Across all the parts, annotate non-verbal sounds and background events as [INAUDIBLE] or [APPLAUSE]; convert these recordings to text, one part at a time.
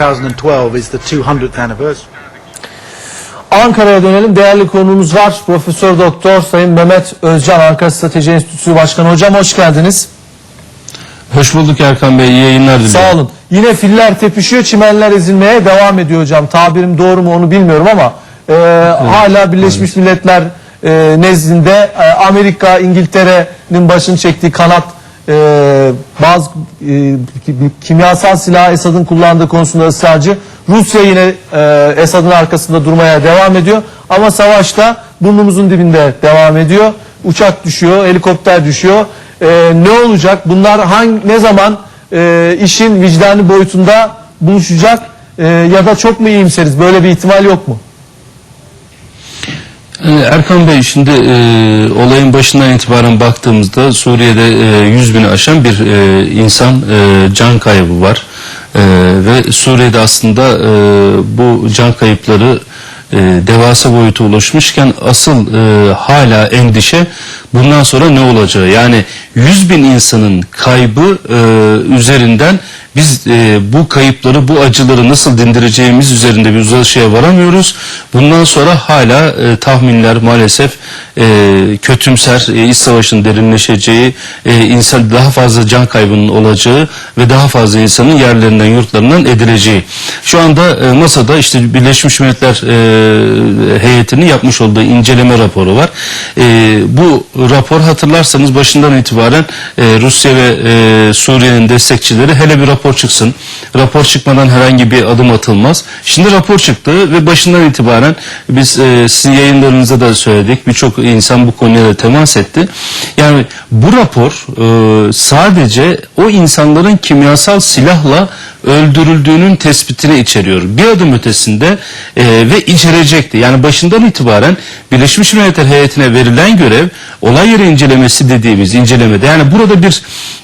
2012 is the 200th anniversary. Ankara'ya dönelim. Değerli konuğumuz var. Profesör Doktor Sayın Mehmet Özcan Ankara Strateji Enstitüsü Başkanı. Hocam hoş geldiniz. Hoş bulduk Erkan Bey. İyi yayınlar diliyorum. Sağ olun. Yine filler tepişiyor, çimenler ezilmeye devam ediyor hocam. Tabirim doğru mu onu bilmiyorum ama e, hala Birleşmiş Milletler e, nezdinde e, Amerika, İngiltere'nin başını çektiği kanat e, bazı e, kimyasal silah Esad'ın kullandığı konusunda ısrarcı. Rusya yine e, Esad'ın arkasında durmaya devam ediyor. Ama savaşta burnumuzun dibinde devam ediyor. Uçak düşüyor, helikopter düşüyor. E, ne olacak? Bunlar hangi, ne zaman e, işin vicdani boyutunda buluşacak e, ya da çok mu iyimseriz? Böyle bir ihtimal yok mu? Ee, Erkan Bey şimdi e, olayın başından itibaren baktığımızda Suriye'de e, 100 bini aşan bir e, insan e, can kaybı var. E, ve Suriye'de aslında e, bu can kayıpları e, devasa boyuta ulaşmışken asıl e, hala endişe bundan sonra ne olacağı. Yani 100 bin insanın kaybı e, üzerinden biz e, bu kayıpları, bu acıları nasıl dindireceğimiz üzerinde bir uzlaşıya varamıyoruz. Bundan sonra hala e, tahminler maalesef e, kötümser, e, iç savaşın derinleşeceği, e, insan daha fazla can kaybının olacağı ve daha fazla insanın yerlerinden, yurtlarından edileceği. Şu anda e, masada işte Birleşmiş Milletler e, heyetinin yapmış olduğu inceleme raporu var. E, bu rapor hatırlarsanız başından itibaren e, Rusya ve e, Suriye'nin destekçileri hele bir rapor çıksın. Rapor çıkmadan herhangi bir adım atılmaz. Şimdi rapor çıktı ve başından itibaren biz e, sizin yayınlarınızda da söyledik. Birçok insan bu konuya da temas etti. Yani bu rapor e, sadece o insanların kimyasal silahla öldürüldüğünün tespitini içeriyor. Bir adım ötesinde e, ve içerecekti. Yani başından itibaren Birleşmiş Milletler heyetine verilen görev olay yeri incelemesi dediğimiz incelemede yani burada bir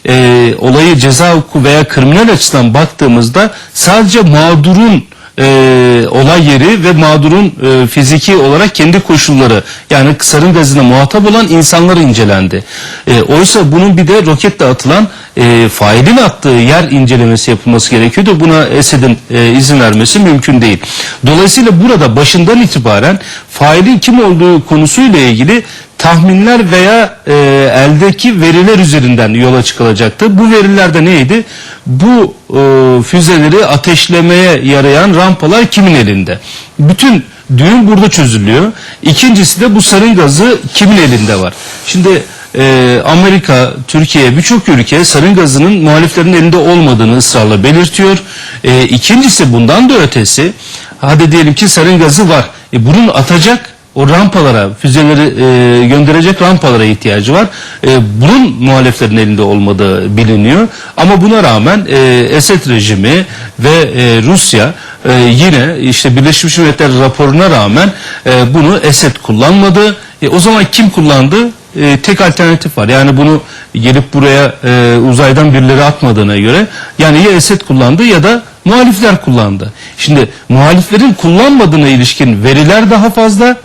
e, olayı ceza hukuku veya kriminal açıdan baktığımızda sadece mağdurun e, olay yeri ve mağdurun e, fiziki olarak kendi koşulları yani sarın gazına muhatap olan insanlar incelendi. E, oysa bunun bir de roketle atılan e, failin attığı yer incelemesi yapılması gerekiyordu. Buna Esed'in e, izin vermesi mümkün değil. Dolayısıyla burada başından itibaren failin kim olduğu konusuyla ilgili tahminler veya e, eldeki veriler üzerinden yola çıkılacaktı. Bu veriler de neydi? Bu e, füzeleri ateşlemeye yarayan rampalar kimin elinde? Bütün düğün burada çözülüyor. İkincisi de bu sarın gazı kimin elinde var? Şimdi e, Amerika, Türkiye birçok ülke sarın gazının muhaliflerin elinde olmadığını ısrarla belirtiyor. E, ikincisi bundan da ötesi hadi diyelim ki sarın gazı var. E, bunun atacak o rampalara, füzeleri e, gönderecek rampalara ihtiyacı var. E, bunun muhaleflerin elinde olmadığı biliniyor. Ama buna rağmen e, Esed rejimi ve e, Rusya e, yine işte Birleşmiş Milletler raporuna rağmen e, bunu Esed kullanmadı. E, o zaman kim kullandı? E, tek alternatif var. Yani bunu gelip buraya e, uzaydan birileri atmadığına göre yani ya Esed kullandı ya da muhalifler kullandı. Şimdi muhaliflerin kullanmadığına ilişkin veriler daha fazla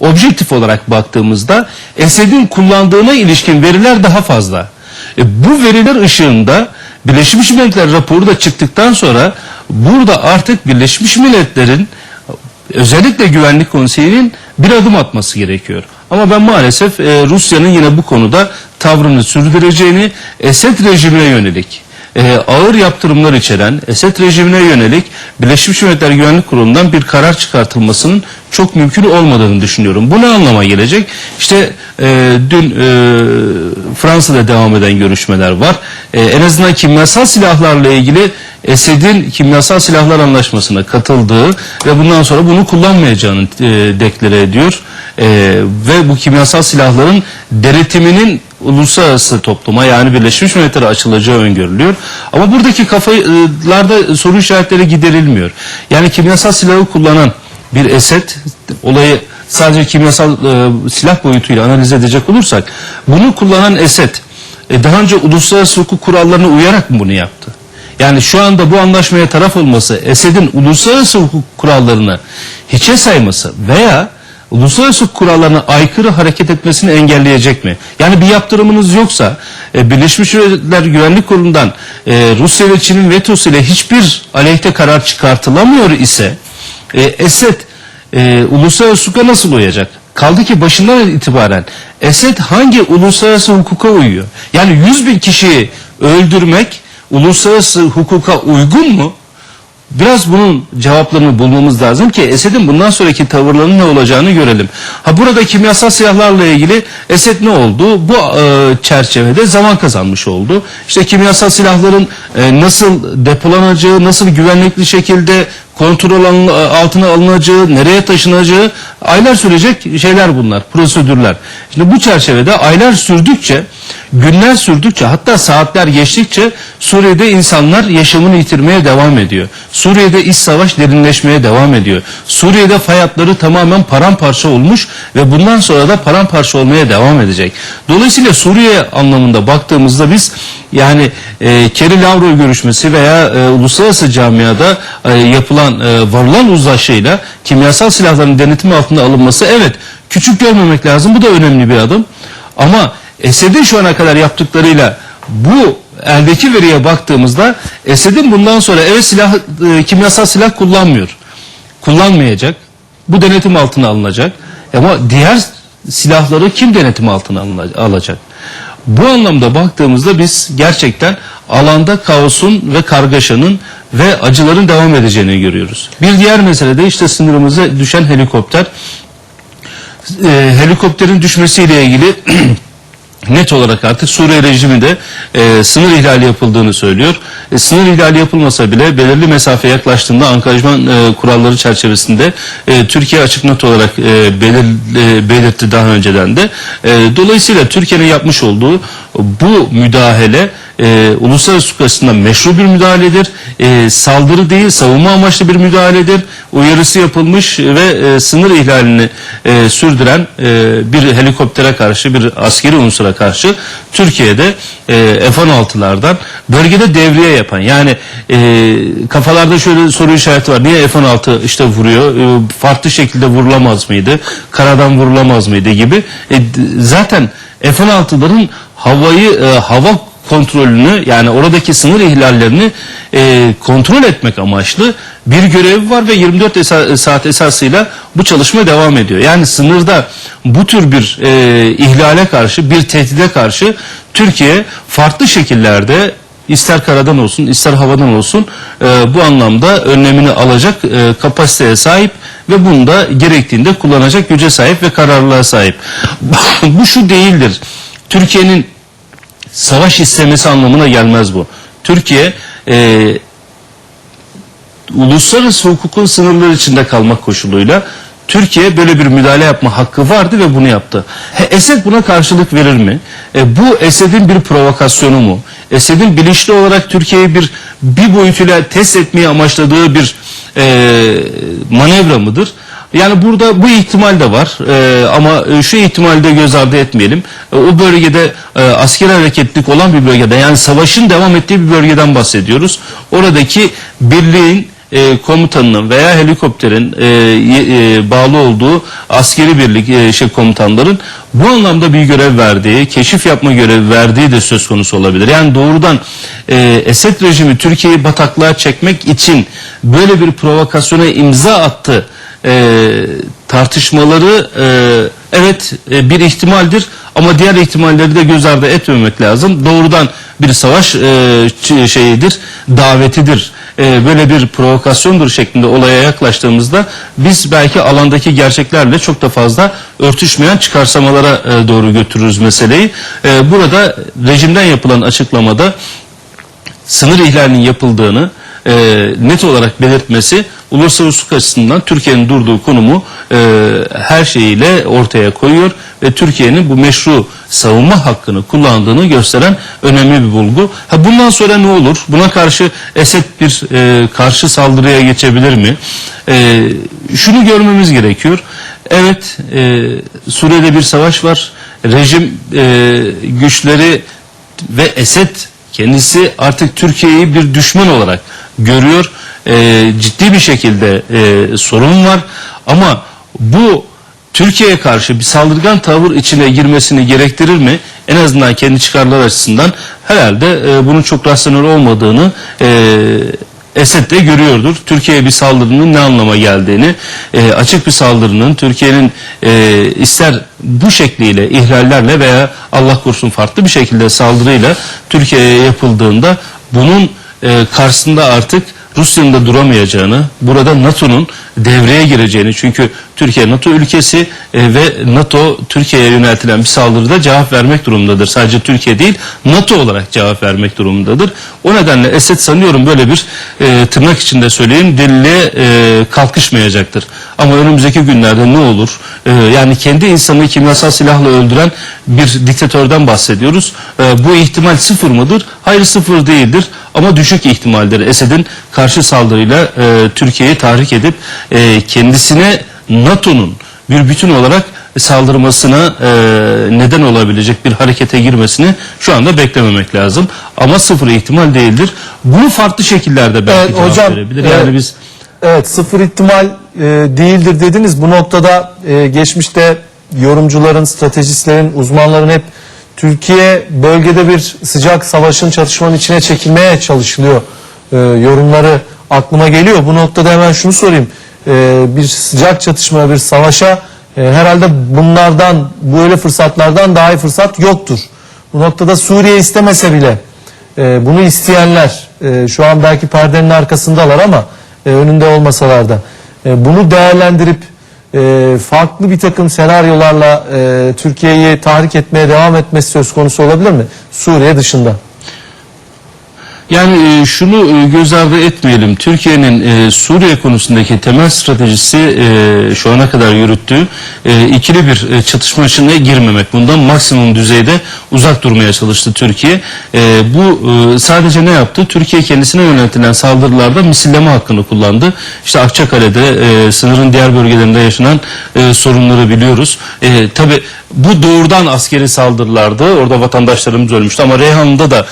objektif olarak baktığımızda Esed'in kullandığına ilişkin veriler daha fazla. E, bu veriler ışığında Birleşmiş Milletler raporu da çıktıktan sonra burada artık Birleşmiş Milletler'in özellikle Güvenlik Konseyi'nin bir adım atması gerekiyor. Ama ben maalesef e, Rusya'nın yine bu konuda tavrını sürdüreceğini Esed rejimine yönelik e, ağır yaptırımlar içeren Esed rejimine yönelik Birleşmiş Milletler Güvenlik Kurulu'ndan bir karar çıkartılmasının çok mümkün olmadığını düşünüyorum. Bu ne anlama gelecek? İşte e, dün e, Fransa'da devam eden görüşmeler var. E, en azından kimyasal silahlarla ilgili Esed'in kimyasal silahlar anlaşmasına katıldığı ve bundan sonra bunu kullanmayacağını e, deklare ediyor. E, ve bu kimyasal silahların denetiminin uluslararası topluma yani Birleşmiş Milletler'e açılacağı öngörülüyor. Ama buradaki kafalarda soru işaretleri giderilmiyor. Yani kimyasal silahı kullanan bir Esed olayı sadece kimyasal e, silah boyutuyla analiz edecek olursak bunu kullanan Esed e, daha önce uluslararası hukuk kurallarına uyarak mı bunu yaptı? Yani şu anda bu anlaşmaya taraf olması Esed'in uluslararası hukuk kurallarını hiçe sayması veya uluslararası kurallarına aykırı hareket etmesini engelleyecek mi? Yani bir yaptırımınız yoksa e, Birleşmiş Milletler Güvenlik Kurulu'ndan e, Rusya ve Çin'in vetosu ile hiçbir aleyhte karar çıkartılamıyor ise e, Esed e, uluslararası hukuka nasıl uyacak? Kaldı ki başından itibaren Esed hangi uluslararası hukuka uyuyor? Yani 100 bin kişiyi öldürmek uluslararası hukuka uygun mu? Biraz bunun cevaplarını bulmamız lazım ki Esed'in bundan sonraki tavırlarının ne olacağını görelim. Ha burada kimyasal silahlarla ilgili Esed ne oldu? Bu e, çerçevede zaman kazanmış oldu. İşte kimyasal silahların e, nasıl depolanacağı, nasıl güvenlikli şekilde kontrol altına alınacağı, nereye taşınacağı aylar sürecek şeyler bunlar, prosedürler. Şimdi bu çerçevede aylar sürdükçe, günler sürdükçe hatta saatler geçtikçe Suriye'de insanlar yaşamını yitirmeye devam ediyor. Suriye'de iç savaş derinleşmeye devam ediyor. Suriye'de fay hatları tamamen paramparça olmuş ve bundan sonra da paramparça olmaya devam edecek. Dolayısıyla Suriye anlamında baktığımızda biz yani e, Kerry Lavrov görüşmesi veya e, uluslararası camiada e, yapılan e, varılan uzlaşıyla kimyasal silahların denetimi altında alınması evet küçük görmemek lazım. Bu da önemli bir adım. Ama Esed'in şu ana kadar yaptıklarıyla bu eldeki veriye baktığımızda Esed'in bundan sonra evet silah e, kimyasal silah kullanmıyor. Kullanmayacak. Bu denetim altına alınacak. Ama diğer silahları kim denetim altına alına- alacak? Bu anlamda baktığımızda biz gerçekten alanda kaosun ve kargaşanın ve acıların devam edeceğini görüyoruz. Bir diğer mesele de işte sınırımıza düşen helikopter. E, helikopterin düşmesiyle ilgili [CLEARS THROAT] net olarak artık Suriye rejimi de e, sınır ihlali yapıldığını söylüyor. E, sınır ihlali yapılmasa bile belirli mesafe yaklaştığında ankarajman e, kuralları çerçevesinde e, Türkiye açık net olarak e, belir, e, belirtti daha önceden de. E, dolayısıyla Türkiye'nin yapmış olduğu bu müdahale e, uluslararası hukuk açısından meşru bir müdahaledir. E, saldırı değil savunma amaçlı bir müdahaledir. Uyarısı yapılmış ve e, sınır ihlalini e, sürdüren e, bir helikoptere karşı bir askeri unsura karşı Türkiye'de e, F-16'lardan bölgede devriye yapan yani e, kafalarda şöyle soru işareti var. Niye F-16 işte vuruyor? E, farklı şekilde vurulamaz mıydı? Karadan vurulamaz mıydı gibi. E, zaten F-16'ların havayı e, hava kontrolünü yani oradaki sınır ihlallerini e, kontrol etmek amaçlı bir görevi var ve 24 esa- saat esasıyla bu çalışma devam ediyor. Yani sınırda bu tür bir e, ihlale karşı bir tehdide karşı Türkiye farklı şekillerde ister karadan olsun ister havadan olsun e, bu anlamda önlemini alacak e, kapasiteye sahip ve bunu da gerektiğinde kullanacak güce sahip ve kararlılığa sahip. [LAUGHS] bu şu değildir. Türkiye'nin savaş istemesi anlamına gelmez bu. Türkiye e, uluslararası hukukun sınırları içinde kalmak koşuluyla Türkiye böyle bir müdahale yapma hakkı vardı ve bunu yaptı. He, Esed buna karşılık verir mi? E, bu Esed'in bir provokasyonu mu? Esed'in bilinçli olarak Türkiye'yi bir bir boyutuyla test etmeye amaçladığı bir e, manevra mıdır? Yani burada bu ihtimal de var Ee, ama e, şu ihtimali de göz ardı etmeyelim. E, o bölgede e, asker hareketlik olan bir bölgede yani savaşın devam ettiği bir bölgeden bahsediyoruz. Oradaki birliğin e, komutanının veya helikopterin e, e, bağlı olduğu askeri birlik e, şey komutanların bu anlamda bir görev verdiği, keşif yapma görevi verdiği de söz konusu olabilir. Yani doğrudan e, Esed rejimi Türkiye'yi bataklığa çekmek için böyle bir provokasyona imza attı e, tartışmaları e, evet e, bir ihtimaldir ama diğer ihtimalleri de göz ardı etmemek lazım. Doğrudan bir savaş e, şeyidir, davetidir. E, böyle bir provokasyondur şeklinde olaya yaklaştığımızda biz belki alandaki gerçeklerle çok da fazla örtüşmeyen çıkarsamalara e, doğru götürürüz meseleyi. E, burada rejimden yapılan açıklamada sınır ihlalinin yapıldığını e, net olarak belirtmesi uluslararası açısından Türkiye'nin durduğu konumu e, her şeyiyle ortaya koyuyor ve Türkiye'nin bu meşru savunma hakkını kullandığını gösteren önemli bir bulgu. Ha bundan sonra ne olur? Buna karşı Esed bir e, karşı saldırıya geçebilir mi? E, şunu görmemiz gerekiyor. Evet, e, Suriye'de bir savaş var. Rejim e, güçleri ve Esed kendisi artık Türkiye'yi bir düşman olarak görüyor. Ee, ciddi bir şekilde e, sorun var ama bu Türkiye'ye karşı bir saldırgan tavır içine girmesini gerektirir mi? En azından kendi çıkarları açısından herhalde e, bunun çok rasyonel olmadığını e, Esed de görüyordur. Türkiye'ye bir saldırının ne anlama geldiğini, e, açık bir saldırının Türkiye'nin e, ister bu şekliyle, ihlallerle veya Allah korusun farklı bir şekilde saldırıyla Türkiye'ye yapıldığında bunun e, karşısında artık Rusya'nın da duramayacağını, burada NATO'nun devreye gireceğini çünkü Türkiye NATO ülkesi e, ve NATO Türkiye'ye yöneltilen bir saldırıda cevap vermek durumundadır. Sadece Türkiye değil NATO olarak cevap vermek durumundadır. O nedenle Esed sanıyorum böyle bir e, tırnak içinde söyleyeyim deliliğe e, kalkışmayacaktır. Ama önümüzdeki günlerde ne olur? E, yani kendi insanını kimyasal silahla öldüren bir diktatörden bahsediyoruz. E, bu ihtimal sıfır mıdır? Hayır sıfır değildir ama düşük ihtimaldir. Esed'in karşı saldırıyla e, Türkiye'yi tahrik edip e, kendisine NATO'nun bir bütün olarak saldırmasına e, neden olabilecek bir harekete girmesini şu anda beklememek lazım. Ama sıfır ihtimal değildir. Bunu farklı şekillerde belki Evet, hocam, verebilir. evet. Yani biz Evet sıfır ihtimal e, değildir dediniz. Bu noktada e, geçmişte yorumcuların, stratejistlerin, uzmanların hep Türkiye bölgede bir sıcak savaşın çatışmanın içine çekilmeye çalışılıyor e, yorumları aklıma geliyor. Bu noktada hemen şunu sorayım. E, bir sıcak çatışma, bir savaşa e, herhalde bunlardan, böyle fırsatlardan daha iyi fırsat yoktur. Bu noktada Suriye istemese bile e, bunu isteyenler e, şu an belki perdenin arkasındalar ama e, önünde olmasalar da e, bunu değerlendirip e, farklı bir takım senaryolarla e, Türkiye'yi tahrik etmeye devam etmesi söz konusu olabilir mi? Suriye dışında. Yani e, şunu e, göz ardı etmeyelim. Türkiye'nin e, Suriye konusundaki temel stratejisi şu ana kadar yürüttüğü ikili bir çatışma içine girmemek. Bundan maksimum düzeyde uzak durmaya çalıştı Türkiye. Bu sadece ne yaptı? Türkiye kendisine yöneltilen saldırılarda misilleme hakkını kullandı. İşte Akçakale'de sınırın diğer bölgelerinde yaşanan sorunları biliyoruz. E, Tabi bu doğrudan askeri saldırılardı. Orada vatandaşlarımız ölmüştü ama Reyhan'da da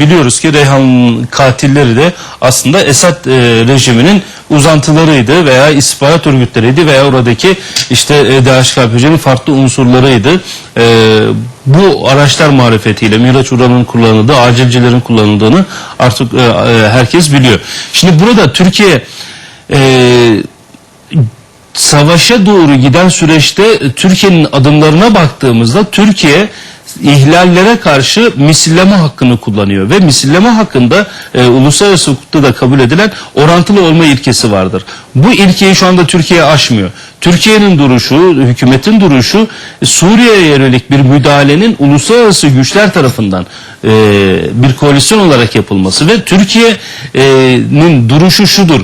biliyoruz ki Reyhan katilleri de aslında Esad e, rejiminin uzantılarıydı veya istihbarat örgütleriydi veya oradaki işte e, DHKPC'nin farklı unsurlarıydı. E, bu araçlar marifetiyle Miraç Uran'ın kullanıldığı, acilcilerin kullanıldığını artık e, e, herkes biliyor. Şimdi burada Türkiye e, savaşa doğru giden süreçte Türkiye'nin adımlarına baktığımızda Türkiye ihlallere karşı misilleme hakkını kullanıyor ve misilleme hakkında e, uluslararası hukukta da kabul edilen orantılı olma ilkesi vardır. Bu ilkeyi şu anda Türkiye aşmıyor. Türkiye'nin duruşu, hükümetin duruşu e, Suriye'ye yönelik bir müdahalenin uluslararası güçler tarafından e, bir koalisyon olarak yapılması ve Türkiye'nin duruşu şudur.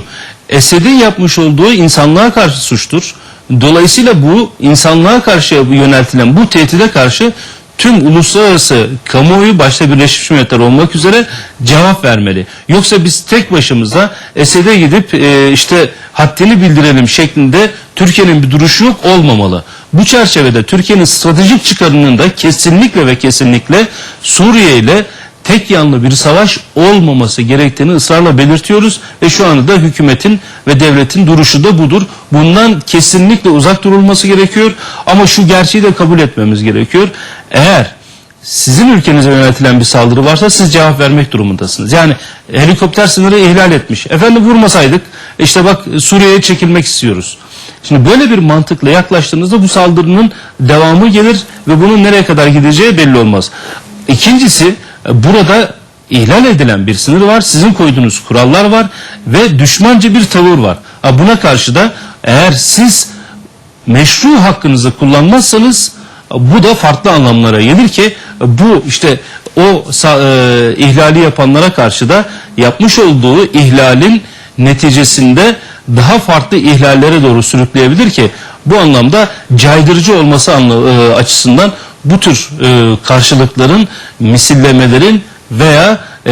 Esed'in yapmış olduğu insanlığa karşı suçtur. Dolayısıyla bu insanlığa karşı yöneltilen bu tehdide karşı tüm uluslararası kamuoyu başta Birleşmiş Milletler olmak üzere cevap vermeli. Yoksa biz tek başımıza Esed'e gidip e, işte haddini bildirelim şeklinde Türkiye'nin bir duruşu yok olmamalı. Bu çerçevede Türkiye'nin stratejik çıkarının da kesinlikle ve kesinlikle Suriye ile tek yanlı bir savaş olmaması gerektiğini ısrarla belirtiyoruz ve şu anda da hükümetin ve devletin duruşu da budur. Bundan kesinlikle uzak durulması gerekiyor ama şu gerçeği de kabul etmemiz gerekiyor. Eğer sizin ülkenize yöneltilen bir saldırı varsa siz cevap vermek durumundasınız. Yani helikopter sınırı ihlal etmiş. Efendim vurmasaydık işte bak Suriye'ye çekilmek istiyoruz. Şimdi böyle bir mantıkla yaklaştığınızda bu saldırının devamı gelir ve bunun nereye kadar gideceği belli olmaz. İkincisi burada ihlal edilen bir sınır var. Sizin koyduğunuz kurallar var ve düşmanca bir tavır var. Buna karşı da eğer siz meşru hakkınızı kullanmazsanız bu da farklı anlamlara gelir ki bu işte o e, ihlali yapanlara karşı da yapmış olduğu ihlalin neticesinde daha farklı ihlallere doğru sürükleyebilir ki bu anlamda caydırıcı olması anla- e, açısından bu tür e, karşılıkların misillemelerin veya e,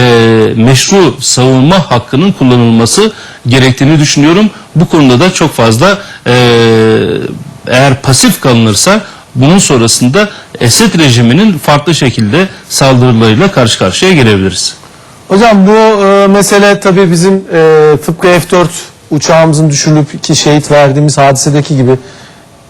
meşru savunma hakkının kullanılması gerektiğini düşünüyorum. Bu konuda da çok fazla e, eğer pasif kalınırsa bunun sonrasında Esed rejiminin farklı şekilde saldırılarıyla karşı karşıya gelebiliriz. Hocam bu e, mesele tabii bizim e, tıpkı F-4 uçağımızın düşürülüp iki şehit verdiğimiz hadisedeki gibi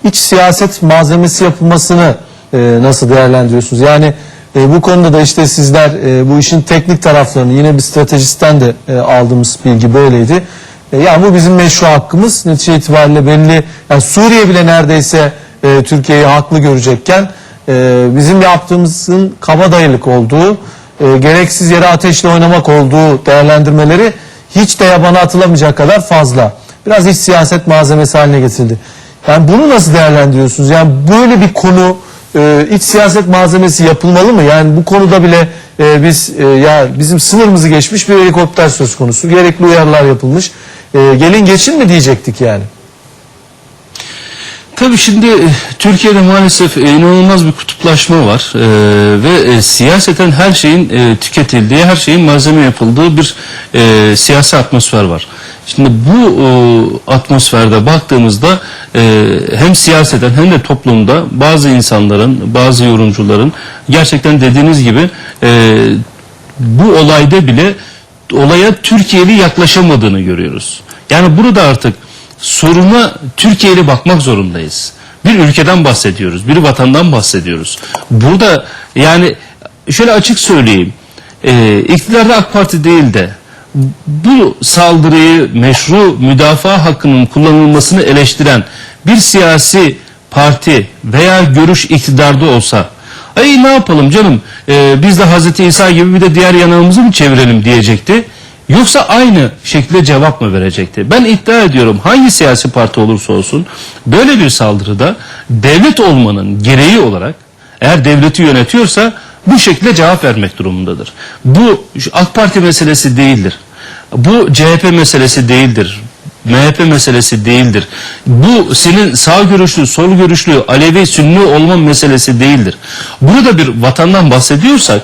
iç siyaset malzemesi yapılmasını e, nasıl değerlendiriyorsunuz? Yani e, bu konuda da işte sizler e, bu işin teknik taraflarını yine bir stratejistten de e, aldığımız bilgi böyleydi. E, yani bu bizim meşru hakkımız. Netice itibariyle belli. Yani Suriye bile neredeyse e, Türkiye'yi haklı görecekken e, bizim yaptığımızın kabadayılık olduğu, e, gereksiz yere ateşle oynamak olduğu değerlendirmeleri hiç de yabana atılamayacak kadar fazla. Biraz iç siyaset malzemesi haline getirildi. Yani bunu nasıl değerlendiriyorsunuz? Yani böyle bir konu e, iç siyaset malzemesi yapılmalı mı? Yani bu konuda bile e, biz e, ya bizim sınırımızı geçmiş bir helikopter söz konusu. Gerekli uyarılar yapılmış. E, gelin geçin mi diyecektik yani? Tabii şimdi e, Türkiye'de maalesef e, inanılmaz bir kutuplaşma var E, ve e, siyaseten her şeyin e, tüketildiği, her şeyin malzeme yapıldığı bir e, siyasi atmosfer var. Şimdi bu e, atmosferde baktığımızda e, hem siyaseten hem de toplumda bazı insanların, bazı yorumcuların gerçekten dediğiniz gibi e, bu olayda bile olaya Türkiye'li yaklaşamadığını görüyoruz. Yani burada artık soruna Türkiye'li bakmak zorundayız. Bir ülkeden bahsediyoruz, bir vatandan bahsediyoruz. Burada yani şöyle açık söyleyeyim, e, iktidarda AK Parti değil de bu saldırıyı meşru müdafaa hakkının kullanılmasını eleştiren bir siyasi parti veya görüş iktidarda olsa ay ne yapalım canım e, biz de Hazreti İsa gibi bir de diğer yanağımızı mı çevirelim diyecekti. Yoksa aynı şekilde cevap mı verecekti? Ben iddia ediyorum hangi siyasi parti olursa olsun böyle bir saldırıda devlet olmanın gereği olarak eğer devleti yönetiyorsa bu şekilde cevap vermek durumundadır. Bu AK Parti meselesi değildir. Bu CHP meselesi değildir. MHP meselesi değildir. Bu senin sağ görüşlü, sol görüşlü, Alevi, Sünni olma meselesi değildir. Burada bir vatandan bahsediyorsak,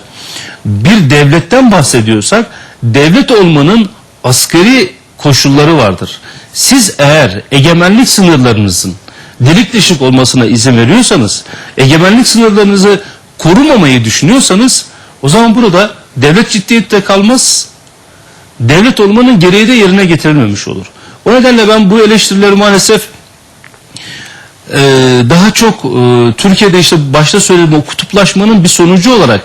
bir devletten bahsediyorsak, devlet olmanın askeri koşulları vardır. Siz eğer egemenlik sınırlarınızın delik deşik olmasına izin veriyorsanız, egemenlik sınırlarınızı korumamayı düşünüyorsanız, o zaman burada devlet ciddiyette kalmaz, devlet olmanın gereği de yerine getirilmemiş olur. O nedenle ben bu eleştirileri maalesef e, daha çok e, Türkiye'de işte başta söylediğim o kutuplaşmanın bir sonucu olarak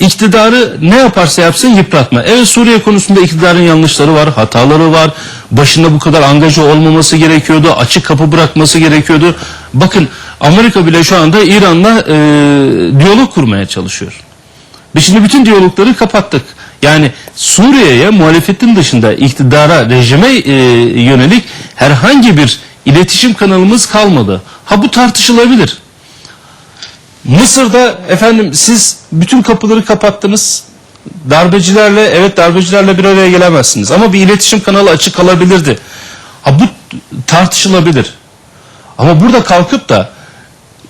iktidarı ne yaparsa yapsın yıpratma. Evet Suriye konusunda iktidarın yanlışları var, hataları var. Başında bu kadar angaja olmaması gerekiyordu, açık kapı bırakması gerekiyordu. Bakın Amerika bile şu anda İran'la e, diyalog kurmaya çalışıyor. Biz şimdi bütün diyalogları kapattık. Yani Suriye'ye muhalefetin dışında iktidara, rejime e, yönelik herhangi bir iletişim kanalımız kalmadı. Ha bu tartışılabilir. Mısır'da efendim siz bütün kapıları kapattınız. Darbecilerle evet darbecilerle bir araya gelemezsiniz ama bir iletişim kanalı açık kalabilirdi. Ha bu tartışılabilir. Ama burada kalkıp da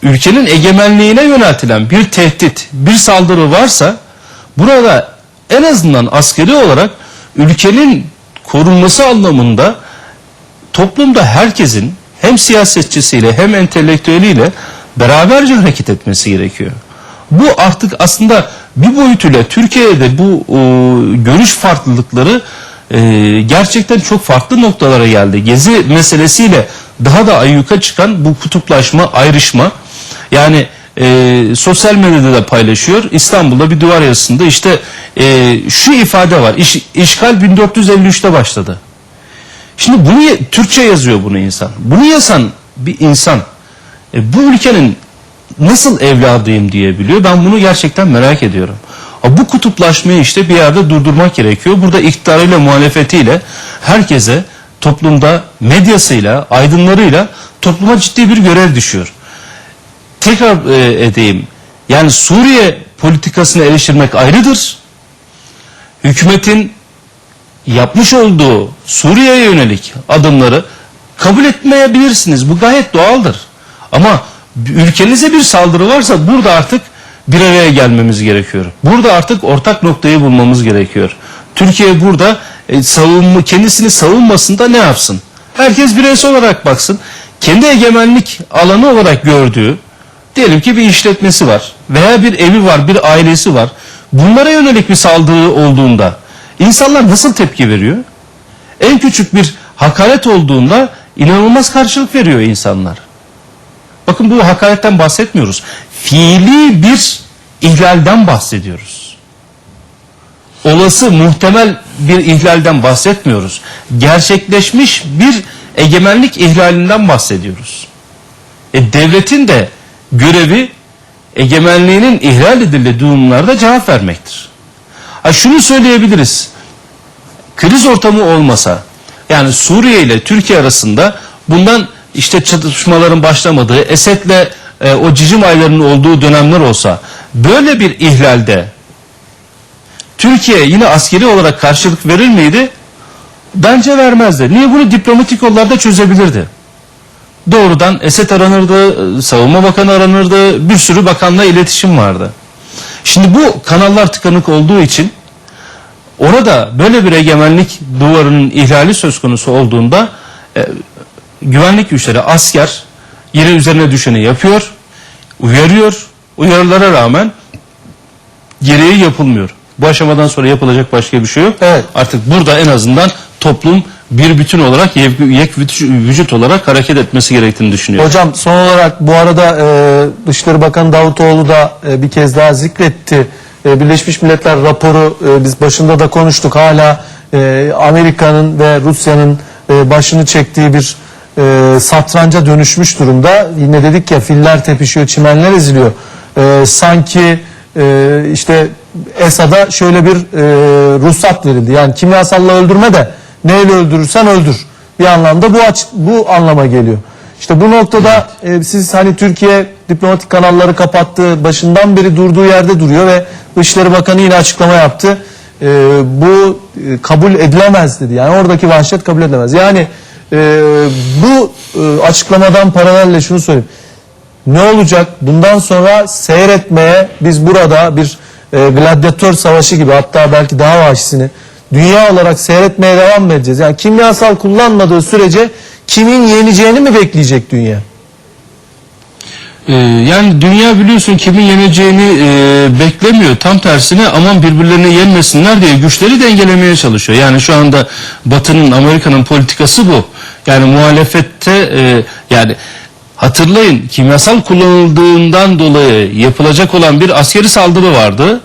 ülkenin egemenliğine yöneltilen bir tehdit, bir saldırı varsa burada en azından askeri olarak ülkenin korunması anlamında toplumda herkesin hem siyasetçisiyle hem entelektüeliyle beraberce hareket etmesi gerekiyor. Bu artık aslında bir boyutuyla Türkiye'de bu e, görüş farklılıkları e, gerçekten çok farklı noktalara geldi. Gezi meselesiyle daha da ayyuka çıkan bu kutuplaşma, ayrışma yani e, sosyal medyada da paylaşıyor. İstanbul'da bir duvar yazısında işte e, şu ifade var. İş, işgal 1453'te başladı. Şimdi bunu Türkçe yazıyor bunu insan. Bunu yazan bir insan e, bu ülkenin nasıl evladıyım diyebiliyor. Ben bunu gerçekten merak ediyorum. Bu kutuplaşmayı işte bir yerde durdurmak gerekiyor. Burada iktidarıyla muhalefetiyle herkese toplumda medyasıyla, aydınlarıyla topluma ciddi bir görev düşüyor. Tekrar e, edeyim. Yani Suriye politikasını eleştirmek ayrıdır. Hükümetin yapmış olduğu Suriye'ye yönelik adımları kabul etmeyebilirsiniz. Bu gayet doğaldır. Ama ülkenize bir saldırı varsa burada artık bir araya gelmemiz gerekiyor. Burada artık ortak noktayı bulmamız gerekiyor. Türkiye burada e, savunma, kendisini savunmasında ne yapsın? Herkes bireysel olarak baksın. Kendi egemenlik alanı olarak gördüğü diyelim ki bir işletmesi var veya bir evi var, bir ailesi var. Bunlara yönelik bir saldırı olduğunda insanlar nasıl tepki veriyor? En küçük bir hakaret olduğunda inanılmaz karşılık veriyor insanlar. Bakın bu hakaretten bahsetmiyoruz. Fiili bir ihlalden bahsediyoruz. Olası muhtemel bir ihlalden bahsetmiyoruz. Gerçekleşmiş bir egemenlik ihlalinden bahsediyoruz. E, devletin de görevi egemenliğinin ihlal edildiği durumlarda cevap vermektir. Ha şunu söyleyebiliriz. Kriz ortamı olmasa yani Suriye ile Türkiye arasında bundan işte çatışmaların başlamadığı, Esed'le e, o cicim aylarının olduğu dönemler olsa böyle bir ihlalde Türkiye yine askeri olarak karşılık verir miydi? Bence vermezdi. Niye bunu diplomatik yollarda çözebilirdi? Doğrudan Esed aranırdı, savunma bakanı aranırdı, bir sürü bakanla iletişim vardı. Şimdi bu kanallar tıkanık olduğu için orada böyle bir egemenlik duvarının ihlali söz konusu olduğunda e, güvenlik güçleri, asker yine üzerine düşeni yapıyor, uyarıyor, uyarılara rağmen gereği yapılmıyor. Bu aşamadan sonra yapılacak başka bir şey yok. Evet. Artık burada en azından toplum bir bütün olarak yek, vücut olarak hareket etmesi gerektiğini düşünüyorum. Hocam son olarak bu arada e, Dışişleri Bakanı Davutoğlu da e, bir kez daha zikretti. E, Birleşmiş Milletler raporu e, biz başında da konuştuk. Hala e, Amerika'nın ve Rusya'nın e, başını çektiği bir e, satranca dönüşmüş durumda. Yine dedik ya filler tepişiyor, çimenler eziliyor. E, sanki e, işte Esad'a şöyle bir e, ruhsat verildi. Yani kimyasalla öldürme de neyle öldürürsen öldür. Bir anlamda bu aç, bu anlama geliyor. İşte bu noktada e, siz hani Türkiye diplomatik kanalları kapattı, başından beri durduğu yerde duruyor ve Dışişleri Bakanı yine açıklama yaptı. E, bu e, kabul edilemez dedi. Yani oradaki vahşet kabul edilemez. Yani e, bu e, açıklamadan paralelle şunu söyleyeyim. Ne olacak? Bundan sonra seyretmeye biz burada bir e, gladyatör savaşı gibi hatta belki daha vahşisini dünya olarak seyretmeye devam edeceğiz? Yani kimyasal kullanmadığı sürece kimin yeneceğini mi bekleyecek dünya? Ee, yani dünya biliyorsun kimin yeneceğini e, beklemiyor. Tam tersine aman birbirlerini yenmesinler diye güçleri dengelemeye çalışıyor. Yani şu anda Batı'nın, Amerika'nın politikası bu. Yani muhalefette e, yani hatırlayın kimyasal kullanıldığından dolayı yapılacak olan bir askeri saldırı vardı.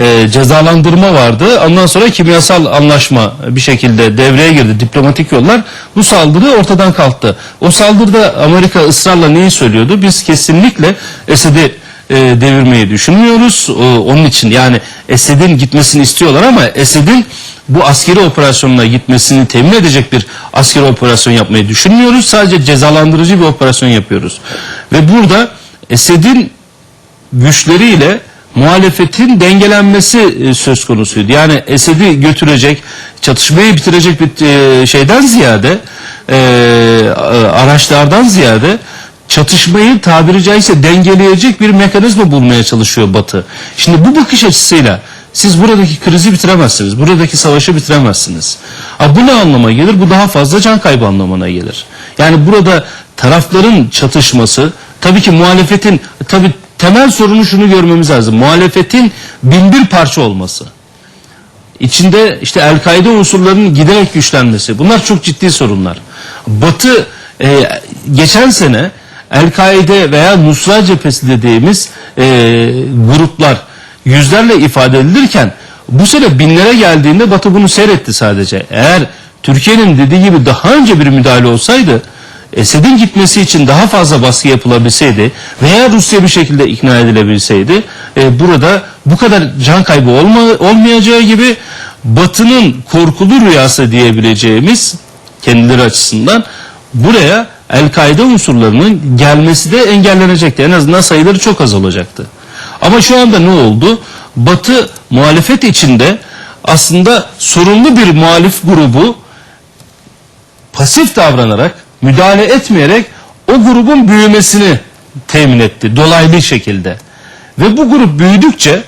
E, cezalandırma vardı. Ondan sonra kimyasal anlaşma bir şekilde devreye girdi. Diplomatik yollar. Bu saldırı ortadan kalktı. O saldırıda Amerika ısrarla neyi söylüyordu? Biz kesinlikle Esed'i e, devirmeyi düşünmüyoruz. O, onun için yani Esed'in gitmesini istiyorlar ama Esed'in bu askeri operasyonuna gitmesini temin edecek bir askeri operasyon yapmayı düşünmüyoruz. Sadece cezalandırıcı bir operasyon yapıyoruz. Ve burada Esed'in güçleriyle muhalefetin dengelenmesi e, söz konusuydu. Yani Esed'i götürecek, çatışmayı bitirecek bir e, şeyden ziyade, e, araçlardan ziyade çatışmayı tabiri caizse dengeleyecek bir mekanizma bulmaya çalışıyor Batı. Şimdi bu bakış açısıyla siz buradaki krizi bitiremezsiniz. Buradaki savaşı bitiremezsiniz. Ha, bu ne anlama gelir? Bu daha fazla can kaybı anlamına gelir. Yani burada tarafların çatışması tabii ki muhalefetin tabii temel sorunu şunu görmemiz lazım. Muhalefetin binbir parça olması. İçinde işte El-Kaide unsurlarının giderek güçlenmesi. Bunlar çok ciddi sorunlar. Batı e, geçen sene El-Kaide veya Nusra cephesi dediğimiz e, gruplar yüzlerle ifade edilirken bu sene binlere geldiğinde Batı bunu seyretti sadece. Eğer Türkiye'nin dediği gibi daha önce bir müdahale olsaydı Esed'in gitmesi için daha fazla baskı yapılabilseydi veya Rusya bir şekilde ikna edilebilseydi e, burada bu kadar can kaybı olma, olmayacağı gibi Batı'nın korkulu rüyası diyebileceğimiz kendileri açısından buraya El-Kaide unsurlarının gelmesi de engellenecekti. En azından sayıları çok az olacaktı. Ama şu anda ne oldu? Batı muhalefet içinde aslında sorumlu bir muhalif grubu pasif davranarak, müdahale etmeyerek o grubun büyümesini temin etti dolaylı şekilde. Ve bu grup büyüdükçe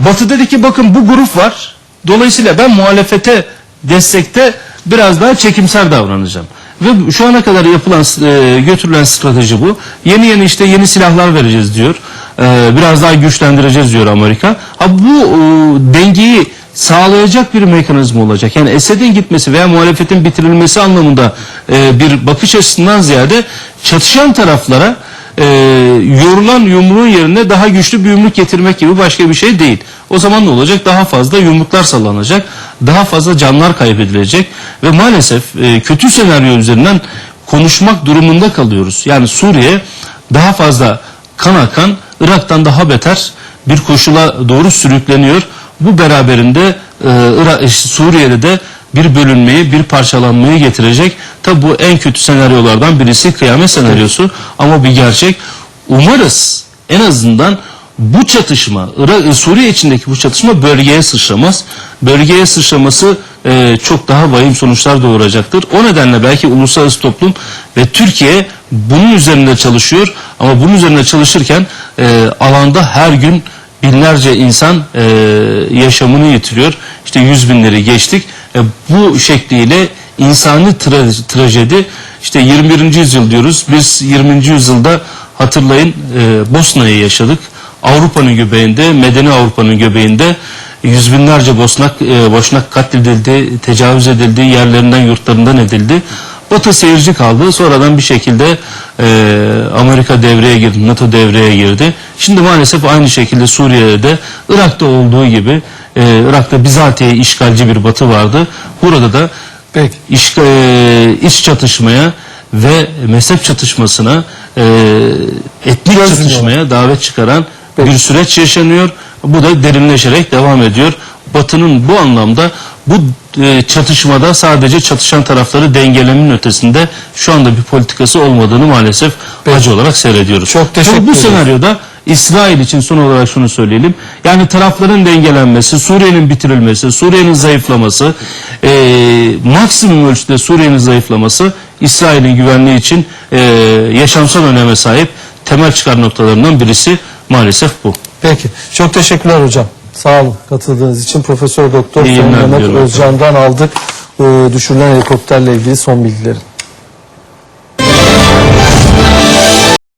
Batı dedi ki bakın bu grup var. Dolayısıyla ben muhalefete destekte biraz daha çekimser davranacağım. Ve şu ana kadar yapılan e, götürülen strateji bu. Yeni yeni işte yeni silahlar vereceğiz diyor. E, biraz daha güçlendireceğiz diyor Amerika. Ha bu e, dengeyi sağlayacak bir mekanizma olacak. Yani Esed'in gitmesi veya muhalefetin bitirilmesi anlamında e, bir bakış açısından ziyade çatışan taraflara e, yorulan yumruğun yerine daha güçlü bir yumruk getirmek gibi başka bir şey değil. O zaman ne olacak? Daha fazla yumruklar sallanacak, daha fazla canlar kaybedilecek ve maalesef e, kötü senaryo üzerinden konuşmak durumunda kalıyoruz. Yani Suriye daha fazla kan akan, Irak'tan daha beter bir koşula doğru sürükleniyor. Bu beraberinde e, e, Suriye'de de bir bölünmeyi, bir parçalanmayı getirecek. Tabi bu en kötü senaryolardan birisi kıyamet senaryosu ama bir gerçek. Umarız en azından bu çatışma, Irak, e, Suriye içindeki bu çatışma bölgeye sıçramaz. Bölgeye sıçraması e, çok daha vahim sonuçlar doğuracaktır. O nedenle belki uluslararası toplum ve Türkiye bunun üzerinde çalışıyor. Ama bunun üzerinde çalışırken e, alanda her gün binlerce insan e, yaşamını yitiriyor. İşte yüz binleri geçtik. E, bu şekliyle insani tra- trajedi işte 21. yüzyıl diyoruz. Biz 20. yüzyılda hatırlayın e, Bosna'yı yaşadık. Avrupa'nın göbeğinde, medeni Avrupa'nın göbeğinde yüz binlerce Bosnak, e, Boşnak katledildi, tecavüz edildi, yerlerinden yurtlarından edildi. Batı seyirci kaldı. Sonradan bir şekilde e, Amerika devreye girdi, NATO devreye girdi. Şimdi maalesef aynı şekilde Suriye'de de Irak'ta olduğu gibi e, Irak'ta bizatihi işgalci bir batı vardı. Burada da Peki. iş, e, iç çatışmaya ve mezhep çatışmasına e, etnik Çözmüyor. çatışmaya davet çıkaran Peki. bir süreç yaşanıyor. Bu da derinleşerek devam ediyor. Batı'nın bu anlamda bu e, çatışmada sadece çatışan tarafları dengelemenin ötesinde şu anda bir politikası olmadığını maalesef Peki. acı olarak seyrediyoruz. Çok teşekkür Tabii bu ederim. senaryoda İsrail için son olarak şunu söyleyelim. Yani tarafların dengelenmesi, Suriye'nin bitirilmesi, Suriye'nin zayıflaması, e, maksimum ölçüde Suriye'nin zayıflaması İsrail'in güvenliği için e, yaşamsal öneme sahip temel çıkar noktalarından birisi maalesef bu. Peki. Çok teşekkürler hocam. Sağ olun katıldığınız için. Profesör Doktor Sayın Mehmet. Özcan'dan aldık e, düşürülen helikopterle ilgili son bilgileri.